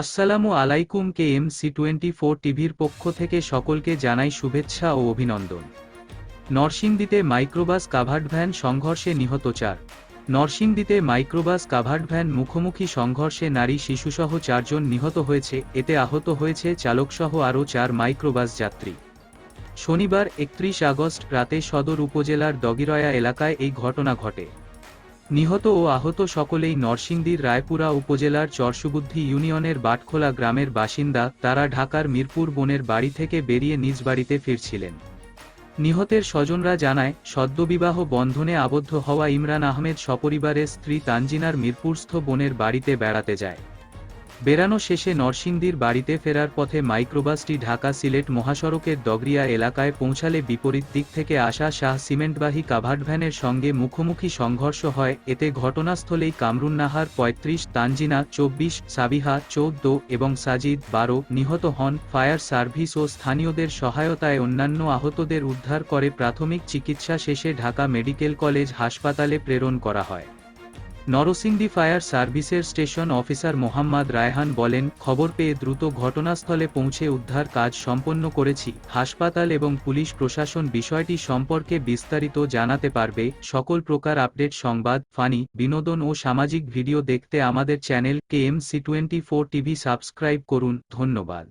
আসসালামু আলাইকুম K M C twenty four টিভির পক্ষ থেকে সকলকে জানাই শুভেচ্ছা ও অভিনন্দন। নরসিংদীতে মাইক্রোবাস কাভার্ড ভ্যান সংঘর্ষে নিহত চার। নরসিংদীতে মাইক্রোবাস কাভার্ড ভ্যান মুখোমুখি সংঘর্ষে নারী শিশুসহ চারজন নিহত হয়েছে, এতে আহত হয়েছে চালকসহ আরও চার মাইক্রোবাস যাত্রী। শনিবার একত্রিশ আগস্ট রাতে সদর উপজেলার দগিরয়া এলাকায় এই ঘটনা ঘটে। নিহত ও আহত সকলেই নরসিংদীর রায়পুরা উপজেলার চরসুবুদ্ধি ইউনিয়নের বাটখোলা গ্রামের বাসিন্দা, তারা ঢাকার মিরপুর বনের বাড়ি থেকে বেরিয়ে নিজ বাড়িতে ফিরছিলেন। নিহতের স্বজনরা জানায়, সদ্যবিবাহ বন্ধনে আবদ্ধ হওয়া ইমরান আহমেদ সপরিবারের স্ত্রী তানজিনার মিরপুরস্থ বোনের বাড়িতে বেড়াতে যায়। বেড়ানো শেষে নরসিংদীর বাড়িতে ফেরার পথে মাইক্রোবাসটি ঢাকা সিলেট মহাসড়কের দগরিয়া এলাকায় পৌঁছালে বিপরীত দিক থেকে আসা শাহ সিমেন্টবাহী কাভার্ড ভ্যানের সঙ্গে মুখোমুখি সংঘর্ষ হয়। এতে ঘটনাস্থলেই কামরুন নাহার পঁয়ত্রিশ, তানজিনা চব্বিশ, সাবিহা চৌদ্দ এবং সাজিদ বারো নিহত হন। ফায়ার সার্ভিস ও স্থানীয়দের সহায়তায় অন্যান্য আহতদের উদ্ধার করে প্রাথমিক চিকিৎসা শেষে ঢাকা মেডিকেল কলেজ হাসপাতালে প্রেরণ করা হয়। নরসিংদী ফায়ার সার্ভিসের স্টেশন অফিসার মোহাম্মদ রায়হান বলেন, খবর পেয়ে দ্রুত ঘটনাস্থলে পৌঁছে উদ্ধার কাজ সম্পন্ন করেছি। হাসপাতাল এবং পুলিশ প্রশাসন বিষয়টি সম্পর্কে বিস্তারিত জানাতে পারবে। সকল প্রকার আপডেট, সংবাদ, ফানি, বিনোদন ও সামাজিক ভিডিও দেখতে আমাদের channel K M C twenty four TV subscribe করুন। ধন্যবাদ।